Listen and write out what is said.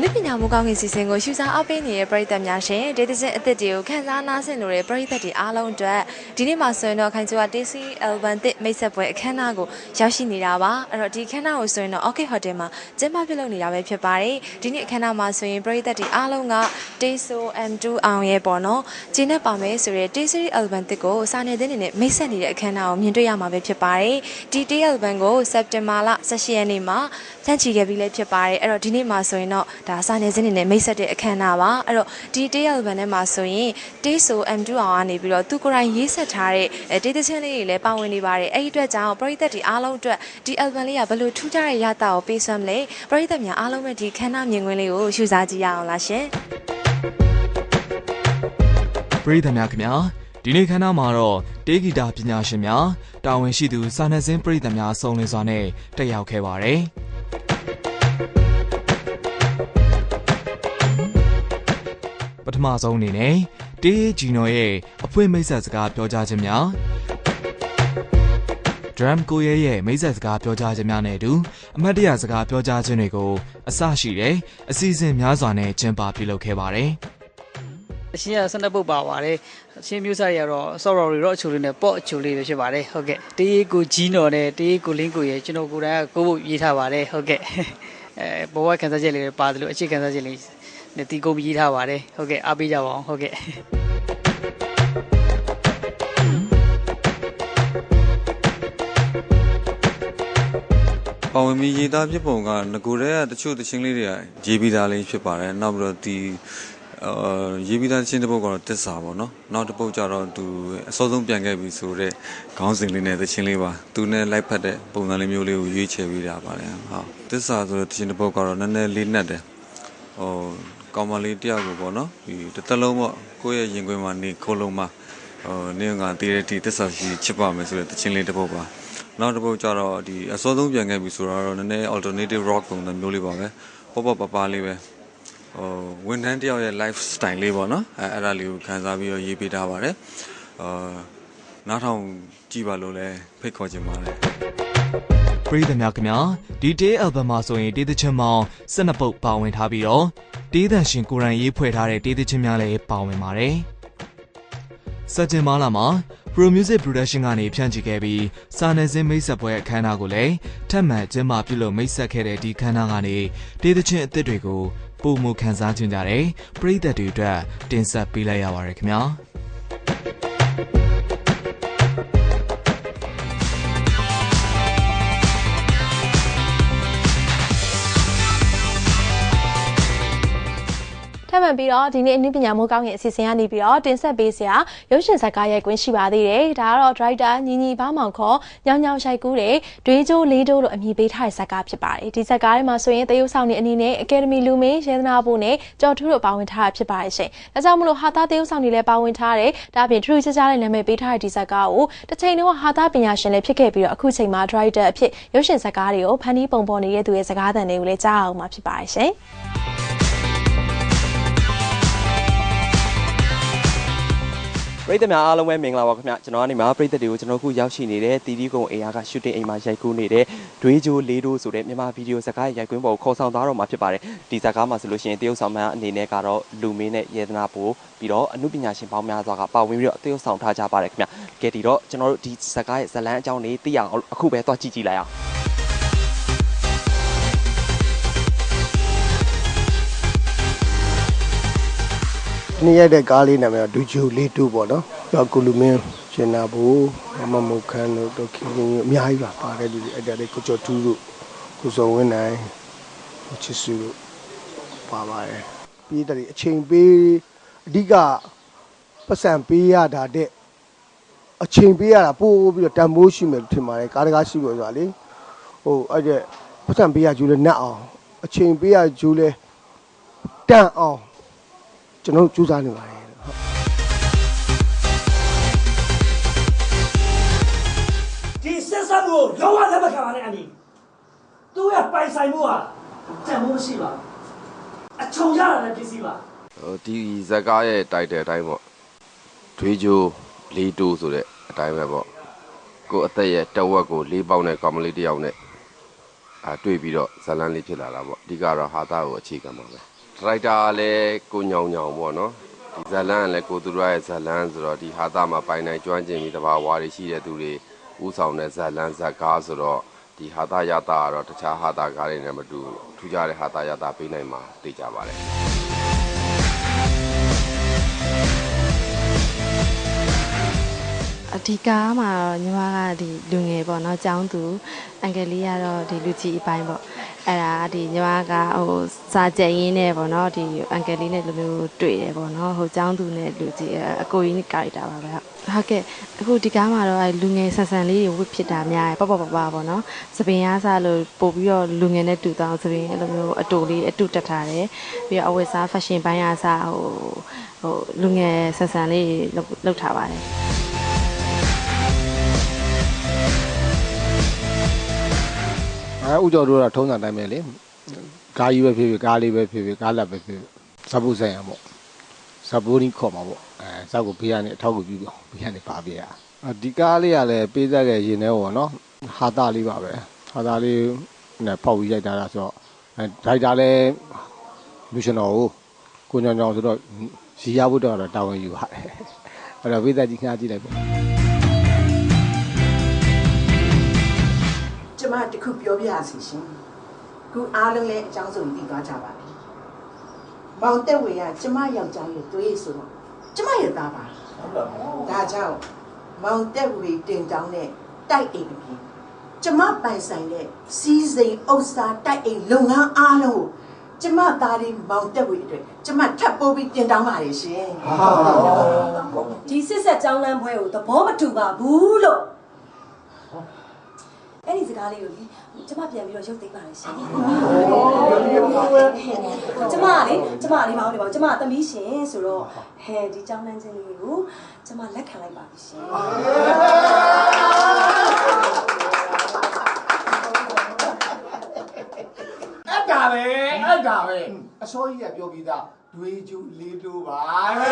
နုပညာမူကောင်းကင်စီစဉ်ကိုရှုစားအားပေးနေတဲ့ပရိသတ်များရှင်ဒေသချင်းအသစ်တွေကိုခန်းစားနားဆင်လို့တဲ့ပရိသတ်တွေအားလုံးအတွက်ဒီနေ့မှာဆိုရင်တော့ခိုင်ကျော်က TC Alban တစ်မိတ်ဆက်ပွဲအခမ်းအနားကိုရောက်ရှိနေတာပါအဲ့တော့ဒီအခမ်းအနားကိုဆိုရင်တော့ Orchid Hotel မှာကျင်းပပြုလုပ်နေတာပဲဖြစ်ပါတယ်ဒီနေ့အခမ်းအနားမှာဆိုရင်ပရိသတ်တွေအားလုံးက TSO M2 အောင်ရဲ့ပေါ့နော်ကျင်းနေပါမယ်ဆိုတဲ့ TC Alban တစ်ကိုစာနယ်ဇင်းတွေနဲ့မိတ်ဆက်နေတဲ့အခမ်းအနားကိုမြင်တွေ့ရမှာပဲဖြစ်ပါတယ်ဒီ T Alban ကိုစက်တင်ဘာလ18ရက်နေ့မှာဖြန့်ချီခဲ့ပြီးလည်းဖြစ်ပါတယ်အဲ့တော့ဒီနေ့မှာဆိုရင်တော့ဒါစာနယ်ဇင်းတွေနဲ့မိတ်ဆက်တဲ့အခမ်းအနားပါအဲ့တော့ဒီတေး album ထဲမှာဆိုရင်တေးဆို M2 အောင်ကနေပြီးတော့သူကိုယ်တိုင်ရေးဆက်ထားတဲ့အဲတေးသချင်းလေးတွေလည်းပါဝင်နေပါတယ်အဲ့ဒီအတွက်ကြောင့်ပရိသတ်တွေအားလုံးအတွက်ဒီ album လေးကဘယ်လိုထူးခြားတဲ့ရတာကိုပေးစွမ်းမလဲပရိသတ်များအားလုံးပဲဒီခမ်းနားမြင်ကွင်းလေးကိုရှုစားကြည့်ရအောင်လားရှင်ပရိသတ်များခင်ဗျာဒီနေ့ခန်းသားမှာတော့တေးဂီတာပညာရှင်များတာဝန်ရှိသူစာနယ်ဇင်းပရိသတ်များအစုံလင်စွာနဲ့တက်ရောက်ခဲ့ပါတယ် ပထမဆုံးအနေနဲ့တေးဂျီနိုရဲ့အဖွင့်မိတ်ဆက်စကားပြောကြားခြင်းများ drum ကိုရဲရဲ့မိတ်ဆက်စကားပြောကြားခြင်းများနဲ့အတူအမတ်တရစကားပြောကြားခြင်းတွေကိုအစရှိတဲ့အစီအစဉ်များစွာနဲ့ကျင်းပပြုလုပ်ခဲ့ပါတယ်။အရှင်းကစနပ်ပုတ်ပါပါတယ်အရှင်းမျိုးစားတွေကတော့ sorrow တွေတော့အချိုလေးနဲ့ပေါ့အချိုလေးပဲဖြစ်ပါတယ်ဟုတ်ကဲ့တေးကိုကြီးနော်နဲ့တေးကိုလင်းကိုရဲ့ကျွန်တော်ကိုယ်တိုင်ကကိုဖို့ရေးထားပါတယ်ဟုတ်ကဲ့အဲဘဝခန်းစားချက်လေးတွေပါတယ်လို့အခြေခန်းစားချက်လေး နဲ့တီးကိုရေးထားပါတယ်ဟုတ်ကဲ့အားပေးကြပါအောင်ဟုတ်ကဲ့ပါဝင်ပြီးရေးသားဖြစ်ပုံကငကိုတဲ့ကတချို့တချင်းလေးတွေကရေးပြီးသားလေးဖြစ်ပါတယ်နောက်ပြီးတော့ဒီအာရေးပြီးသားတချင်းတစ်ပုဒ်ကတော့တစ္ဆာပေါ့နော်နောက်တစ်ပုဒ်ကျတော့သူအစောဆုံးပြန်ခဲ့ပြီဆိုတော့ခေါင်းစဉ်လေးနဲ့တချင်းလေးပါသူနဲ့လိုက်ဖက်တဲ့ပုံစံလေးမျိုးလေးကိုရွေးချယ်ပြီးတာပါတယ်ဟုတ်တစ္ဆာဆိုတဲ့တချင်းတစ်ပုဒ်ကတော့နည်းနည်းလေးနက်တယ်ဟို ကောင်မလေးတယောက်ကိုပေါ့နော်ဒီတစ်သက်လုံးပေါ့ကိုယ့်ရဲ့ရင်ခွင်မှာနေခိုးလုံးမှာဟိုနေကတည်တဲ့ဒီတစ္ဆာရှိချစ်ပါမယ်ဆိုတဲ့တချင်းလေးတစ်ပုဒ်ပါနောက်တစ်ပုတ်ကျတော့ဒီအစောဆုံးပြန်ခဲ့ပြီဆိုတော့နည်းနည်း alternative rock ပုံစံမျိုးလေးပါပဲပေါ့ပေါ့ပပလေးပဲဟိုဝန်ထမ်းတယောက်ရဲ့ life style လေးပေါ့နော်အဲအဲ့ဒါလေးကိုခန်းစားပြီးတော့ရေးပေးထားပါတယ်အာနားထောင်ကြည့်ပါလို့လည်းဖိတ်ခေါ်ချင်ပါတယ် ပရိသတ်များခင်ဗျာဒီတေး album မှာဆိုရင်တေးသချင်းပေါင်း12ပုတ်ပါဝင်ထားပြီးတော့တေးသန့်ရှင်ကိုရန်ရေးဖွဲ့ထားတဲ့တေးသချင်းများလည်းပါဝင်ပါတယ်စက်တင်ဘာလမှာ Pro Music Production ကနေဖြန့်ချိခဲ့ပြီးစာနယ်ဇင်းမိတ်ဆက်ပွဲအခမ်းအနားကိုလည်းထပ်မံကျင်းပပြုလုပ်မိတ်ဆက်ခဲ့တဲ့ဒီခမ်းနားကနေတေးသချင်းအသစ်တွေကိုပုံမခန်းစားကြကြတဲ့ပရိသတ်တွေအတွက်တင်ဆက်ပေးလိုက်ရပါတယ်ခင်ဗျာ ထပ်မံပြီးတော့ဒီနေ့အနုပညာမိုးကောင်းရဲ့အစီအစဉ်ကနေပြီးတော့တင်ဆက်ပေးစရာရုပ်ရှင်ဇာတ်ကားရိုက်ကွင်းရှိပါသေးတယ်ဒါကတော့ဒရိုက်တာညီညီဘားမောင်ခေါ်ညောင်ညောင်ရိုက်ကူးတဲ့ဒွေးကျိုးလေးတိုးလို့အမည်ပေးထားတဲ့ဇာတ်ကားဖြစ်ပါတယ်ဒီဇာတ်ကားထဲမှာဆိုရင်တရုတ်ဆောင်နေအနေနဲ့အကယ်ဒမီလူမင်းရဲသနာဖို့နဲ့ကြော်ထူးတို့ပါဝင်ထားတာဖြစ်ပါတယ်ရှင်ဒါကြောင့်မလို့ဟာသားတရုတ်ဆောင်နေလည်းပါဝင်ထားတယ်ဒါအပြင်ထူးထူးခြားခြားတဲ့နာမည်ပေးထားတဲ့ဒီဇာတ်ကားကိုတစ်ချိန်တုန်းကဟာသားပညာရှင်လည်းဖြစ်ခဲ့ပြီးတော့အခုချိန်မှာဒရိုက်တာအဖြစ်ရုပ်ရှင်ဇာတ်ကားတွေကိုဖန်တီးပုံပေါ်နေတဲ့သူရဲ့ဇာတ်ကားသံတွေကိုလည်းကြားအောင်မှာဖြစ်ပါတယ်ရှင် ပရိသတ်များအားလုံးပဲမင်္ဂလာပါခင်ဗျကျွန်တော်ကနေမှာပရိသတ်တွေကိုကျွန်တော်ခုရောက်ရှိနေတဲ့တီတီကုံအေယာကရှူတင်အိမ်မှာရိုက်ကူးနေတဲ့ဒွေးဂျိုလေးတိုးဆိုတဲ့မြန်မာဗီဒီယိုဇာတ်ကားရိုက်ကွင်းပေါ်ကိုခေါ်ဆောင်သွားတော့မှာဖြစ်ပါတယ်ဒီဇာတ်ကားမှာဆိုလို့ရှိရင်တရုတ်ဆောင်မန်းအနေနဲ့ကတော့လူမင်းနဲ့ယေသနာပိုပြီးတော့အမှုပညာရှင်ပေါင်းများစွာကပါဝင်ပြီးတော့တရုတ်ဆောင်ထားကြပါတယ်ခင်ဗျကဲဒီတော့ကျွန်တော်တို့ဒီဇာတ်ကားရဲ့ဇာတ်လမ်းအကြောင်းလေးသိရအောင်အခုပဲသွားကြည့်ကြည့်လိုက်အောင် နေ့ရက်တဲ့ကားလေးနာမည်ကဒူဂျူလေးတူပေါ့နော်ပြီးတော့ကုလူမင်းရှင်နာဘူမမမုတ်ခန်းတို့ဒေါခင်ကြီးအများကြီးပါပါတယ်လူတွေအဲ့ဒါလေးကိုကျော်တူးတို့ကိုစုံဝင်းနိုင်ကိုချစ်စုတို့ပါပါတယ်ပြီးတဲ့အချိန်ပေးအဓိကပတ်စံပေးရတာတဲ့အချိန်ပေးရတာပို့ပြီးတော့တန်ဖိုးရှိမယ်လို့ထင်ပါတယ်ကားတကားရှိလို့ဆိုတာလေဟိုအဲ့တဲ့ပတ်စံပေးရဂျူလဲနတ်အောင်အချိန်ပေးရဂျူလဲတန့်အောင် ကျွန်တော်တို့ကြိုးစားနေပါတယ်ဟုတ်ဒီဆက်ဆက်မှုကိုလုံးဝလက်မခံပါနဲ့အန်ဒီသူ့ရဲ့ပိုင်ဆိုင်မှုဟာတန်ဖိုးမရှိပါဘူးအချုံရတာလည်းပစ္စည်းပါဟိုဒီဇက်ကားရဲ့တိုက်တယ်အတိုင်းပေါ့ဒွေးဂျိုးလေးတိုးဆိုတဲ့အတိုင်းပဲပေါ့ကိုယ်အသက်ရဲ့တဝက်ကိုလေးပေါက်နဲ့ကောင်မလေးတစ်ယောက်နဲ့အာတွေ့ပြီးတော့ဇလန်းလေးဖြစ်လာတာပေါ့အဓိကတော့ဟာသားကိုအခြေခံပါပဲ ရိုက်တာကလည်းကိုညောင်ညောင်ပေါ့နော်ဒီဇလန်ကလည်းကိုသူရရဲ့ဇလန်ဆိုတော့ဒီဟာတာမှာပိုင်နိုင်ကျွမ်းကျင်ပြီးတဘာဝါတွေရှိတဲ့သူတွေဥဆောင်တဲ့ဇလန်ဇက်ကားဆိုတော့ဒီဟာတာရတာကတော့တခြားဟာတာကားတွေနဲ့မတူထူးခြားတဲ့ဟာတာရတာပေးနိုင်မှာသိကြပါတယ် အဓိကမှာတော့ညီမကဒီလူငယ်ပေါ့နော်ចောင်းသူအန်ကယ်လေးကတော့ဒီလူကြီးအပိုင်းပေါ့အဲ့ဒါဒီညီမကဟိုစာကြက်ရင်းနဲ့ပေါ့နော်ဒီအန်ကယ်လေးနဲ့လိုမျိုးတွေ့တယ်ပေါ့နော်ဟိုចောင်းသူနဲ့လူကြီးအကိုကြီးနဲ့ကာရီတာပါပဲဟုတ်ကဲ့အခုဒီကားမှာတော့အဲလူငယ်ဆန်ဆန်လေးတွေဝတ်ဖြစ်တာများတယ်ပေါ့ပေါ့ပေါ့ပေါ့နော်သပင်ရစားလို့ပို့ပြီးတော့လူငယ်နဲ့တူတောင်းသပင်အဲ့လိုမျိုးအတူလေးအတူတက်ထားတယ်ပြီးတော့အဝတ်စား fashion ဘိုင်းရစားဟိုဟိုလူငယ်ဆန်ဆန်လေးတွေလုပ်ထားပါတယ် အဲဥကြော်တို့ကထုံးစံတိုင်းပဲလေကားကြီးပဲဖြစ်ဖြစ်ကားလေးပဲဖြစ်ဖြစ်ကားလက်ပဲဖြစ်ဖြစ်ဇပ်ဖို့ဆိုင်ရပေါ့ဇပ်ဖို့နီးခေါ်မှာပေါ့အဲဇပ်ကိုဘေးကနေအထောက်ကိုပြုပြီးဘေးကနေပါပြရဒီကားလေးကလည်းပေးသက်ခဲ့ရင်ထဲပေါ့နော်ဟာတာလေးပါပဲဟာတာလေးနဲ့ပေါက်ပြီးရိုက်တာလားဆိုတော့အဲဒိုက်တာလည်းလူရှင်တော်ကိုကိုညောင်ညောင်ဆိုတော့ရီရဖို့တော့တာဝန်ယူပါတယ်အဲ့တော့ဘေးသက်ကြီးခါကြည့်လိုက်ပေါ့ မတခုပြောပြရစီရှင်ခုအားလုံးလည်းအကြောင်းစုံသိသွားကြပါပြီမောင်တက်ဝေကကျမယောက်ျားရဲ့သွေးဆိုတော့ကျမရဲ့သားပါဒါကြောင့်မောင်တက်ဝေတင်တောင်းတဲ့တိုက်အိမ်အပြင်ကျမပိုင်ဆိုင်တဲ့စီးစိမ်ဥစ္စာတိုက်အိမ်လုပ်ငန်းအားလုံးကိုကျမသားလေးမောင်တက်ဝေအတွက်ကျမထပ်ပိုးပြီးတင်တောင်းပါလေရှင်ဒီစစ်ဆက်ကြောင်းလမ်းပွဲကိုသဘောမတူပါဘူးလို့ အဲ့ဒီစကားလေးကိုလေကျမပြန်ပြီးတော့ရုပ်သိမ်းပါလေရှင်ကျမကလေကျမလေးပါဦးလေပါဦးကျမကသမီးရှင်ဆိုတော့ဟဲဒီကြောင်းလမ်းချင်းလေးကိုကျမလက်ခံလိုက်ပါပြီရှင်အဲ့ဒါပဲအဲ့ဒါပဲအစောကြီးကပြောပြီးသားဒွေကျူလေးတို့ပါတဲ့